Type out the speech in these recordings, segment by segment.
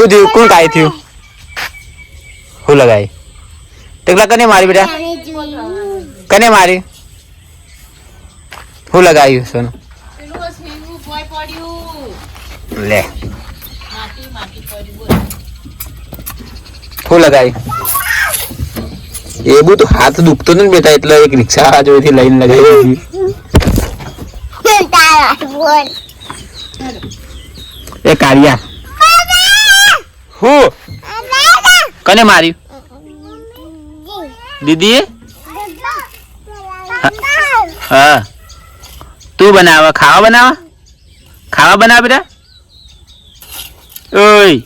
હું થયું કોણ કાય થયું? હું લગાઈ. ટેકલા કને મારી બેટા? કને મારી? હું લગાવ્યું સોનું. લે. હું લગાવી એ તો હાથ દુખતો નથી બેટા એટલે એક રિક્ષા જોઈથી લઈને લગાવી દીધી. એ કાળિયા. હું. કને માર્યું? દીદી હા. તું બનાવ ખાવા બનાવ? ખાવા બનાવ બેટા. ઓય.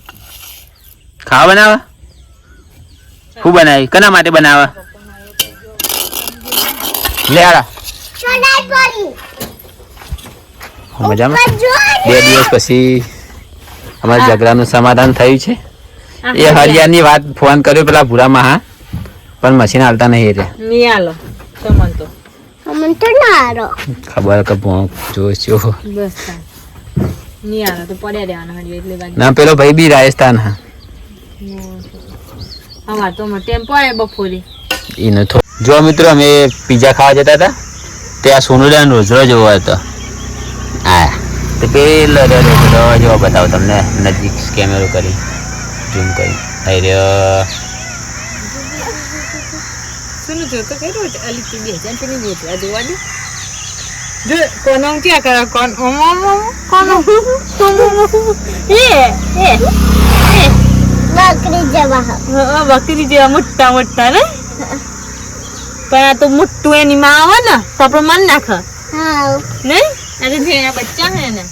ખાવા બનાવ? હું બનાવી? કના માટે બનાવ? લે આડા મજામાં? બે દિવસ પછી અમારા ઝઘડાનું સમાધાન થયું છે. એ હરિયાની વાત ફોન કર્યો પેલા ભૂરામાં હા. પણ મશીન હાલતા નહીં રે નહીં આલો તમન તો ખબર કે ભોંક જોશો બસ નહીં આલો તો પડ્યા રહેવાના હજી એટલે બાજુ ના પેલો ભાઈ બી રાજસ્થાન હા. અમાર તો હમણાં ટેમ્પો આવ્યો બપોરે. એનો થો જો મિત્રો અમે પીઝા ખાવા જતા હતા. ત્યાં સોનુડા રોજરો જોવો હતો હા. તો પેલો રોજરો જો બતાવો તમને. નજીક કેમેરો કરી ઝૂમ કરી. થઈ રહ્યો. શું જોતો કર્યો છે? અલી તી બે જાન પેલી બોતલા જોવા દે જો કોનો ક્યાં કરે? કોણ ઓમ ઓમો ઓમ કોનો? એ એ બકરી જેવા હા, બકરી જેવા મોટા મોટા ને? પણ આ તો મોટું એની માં આવે ને તો આપણે મન નાખ. હા. નહીં? આ તો જેના બચ્ચા હે ને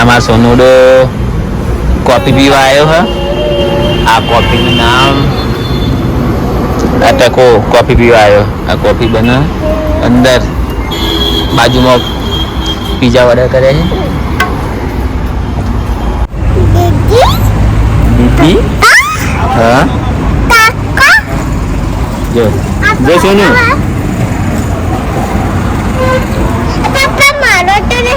અમારો સોનુડો કોફી પીવા આવ્યો હે. આ કોફીનું નામ આ ટકો કોફી પીવા આવ્યો. આ કોફી બને અંદર બાજુમાં પીઝા ઓર્ડર કરે છે. દીદી? હા? જો. જો સોનુ કાકા મારો તો ને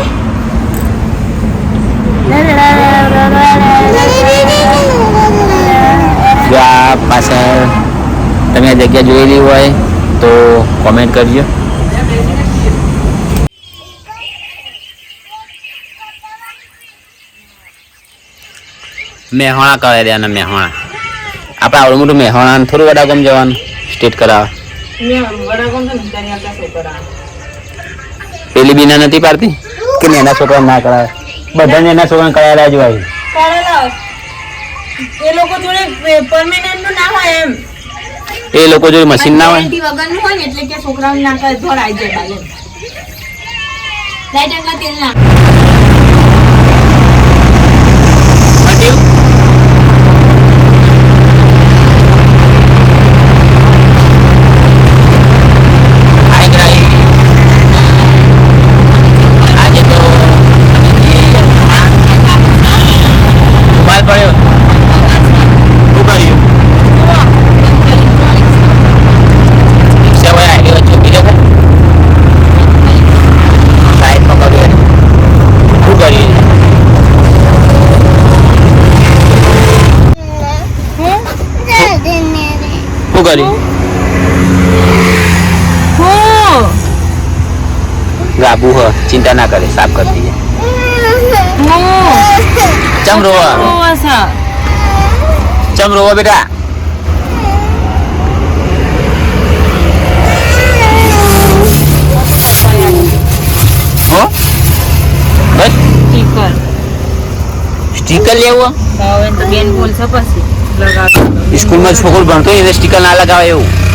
જો આ પાછળ તમે આ જગ્યા જોયેલી હોય તો કોમેન્ટ કરજો. મેહોણા કરે રહ્યા મેહોણા. આપણે આવડું મોટું મેહોણા થોડું વડાગામ જવાનું સ્ટેટ કરાવવા. પેલી બીના નથી પાડતી? કે નાના છોકરા ના કરાવે? બધા નાના છોકરા કરાયેલા જ હોય. એ લોકો જોડે પરમેનન્ટ ના હોય એમ. એ લોકો જો મશીન ના હોય વગરનું હોય ને એટલે કે છોકરાઓને ના કરે ધોળાઈ જાય બાલે લાઈટ તેલ ના આજે તો માલ પડ્યો શું કર્યું રિક્ષા વાળા આઈડિયો ચોકી જતો સાઈડ પકડ્યો શું કર્યું શું કર્યું ગાબુ હ ચિંતા ના કરે સાફ કરી દઈએ ચમ રોવા ચમ રોવા બેટા હો બસ સ્ટીકર સ્ટીકર લેવું હવે તો બેન બોલશે પછી લગાવ સ્કૂલમાં છોકરો ભણતો હોય એને સ્ટીકર ના લગાવે એવું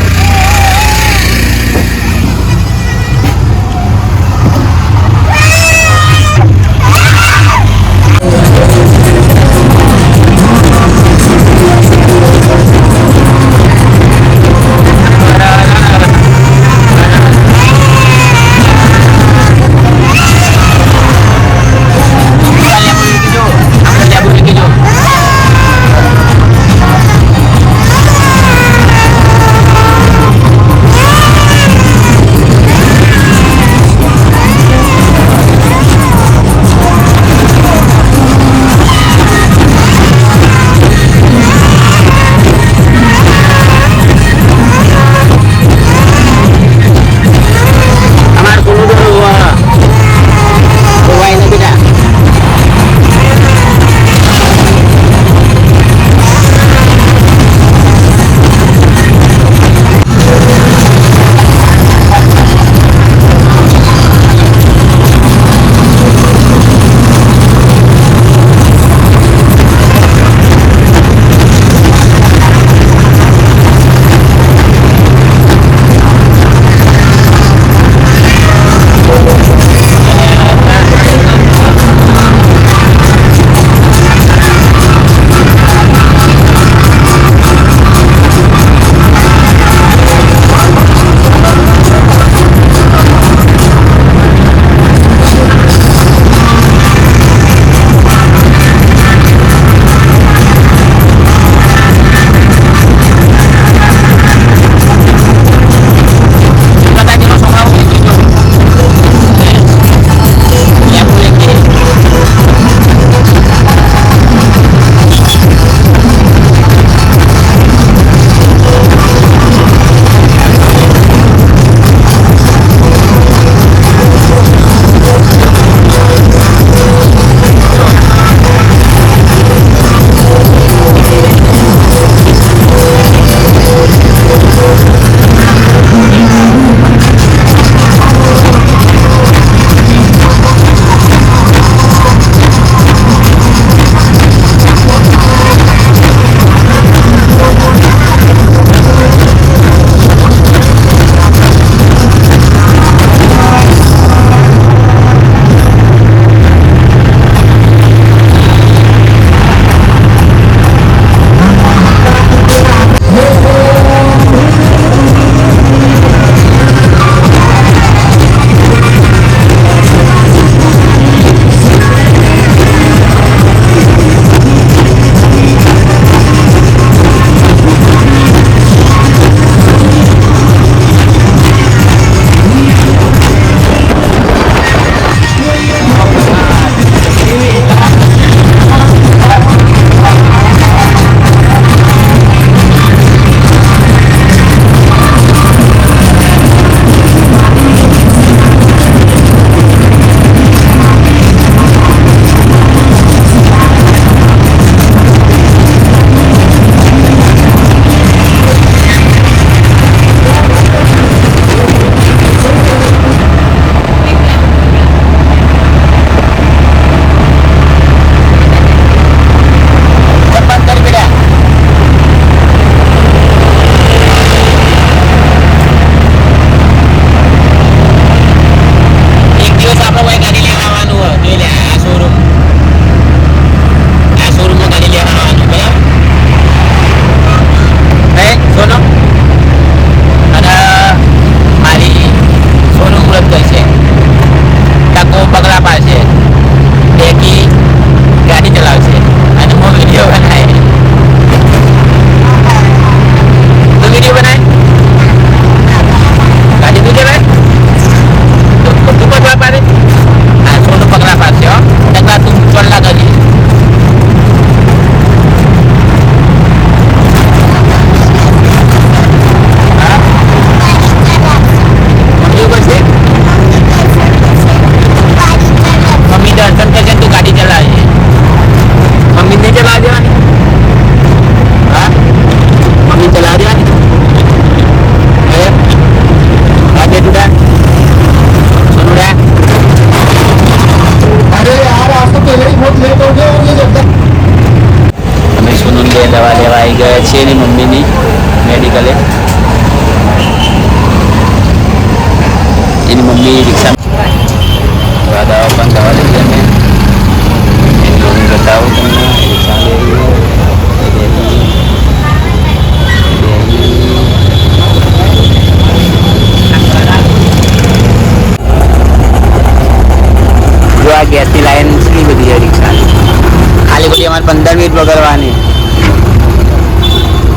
પંદર મિનિટ બગડવાની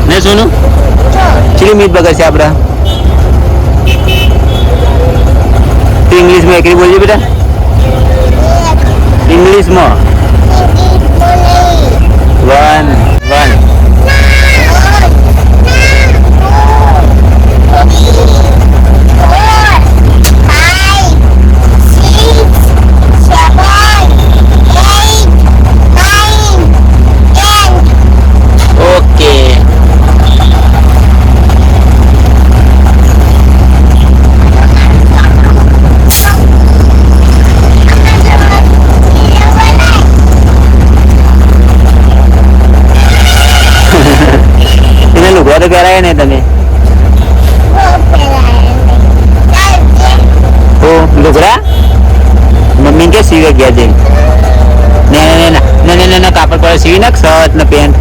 ને સોનું? કેટલી મિનિટ બગડશે આપડે? તું ઇંગ્લિશમાં એકરી બોલજે બેટા. ઇંગ્લિશમાં સીવી નાખ શર્ટ ને પેન્ટ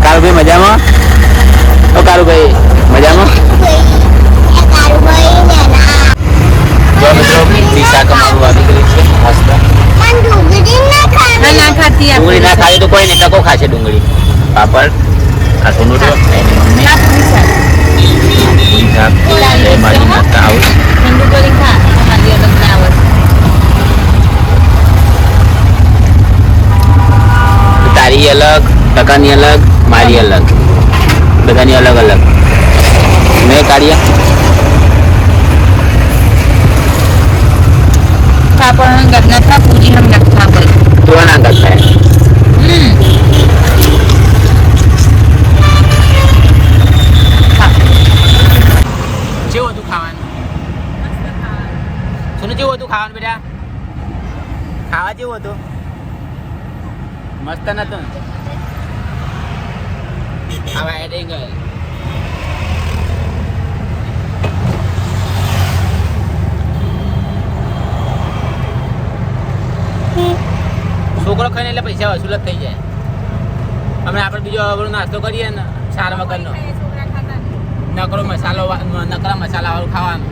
કારુભાઈ મજામાં ઓ કારુભાઈ મજામાં ડુંગળી ના ખાય તો કોઈ નહીં ટકો ખાશે ડુંગળી. પાપડ આ સોનું તો એની મમ્મી ના પૂરી શાક પૂરી શાક એ મારી નાસ્તા હાઉસ ઠંડુ કરી ખા અમારી અલગ ના આવડે તારી અલગ ટકાની અલગ મારી અલગ. બધાની અલગ અલગ. મેં કાઢ્યા. પાપડ હંગાત ના થા પૂરી હંગાત થા ભાઈ તો ના કરતા હમ કેવું હતું ખાવાનું સોનું કેવું હતું ખાવાનું બેટા ખાવા જેવું હતું મસ્ત નતું હવે એડિંગ છોકરો ખાઈને એટલે પૈસા વસૂલ જ થઈ જાય. અમે આપણે બીજો આપણો નાસ્તો કરીએ ને સારા વગરનો નકરો મસાલો નકરા મસાલા વાળું ખાવાનું.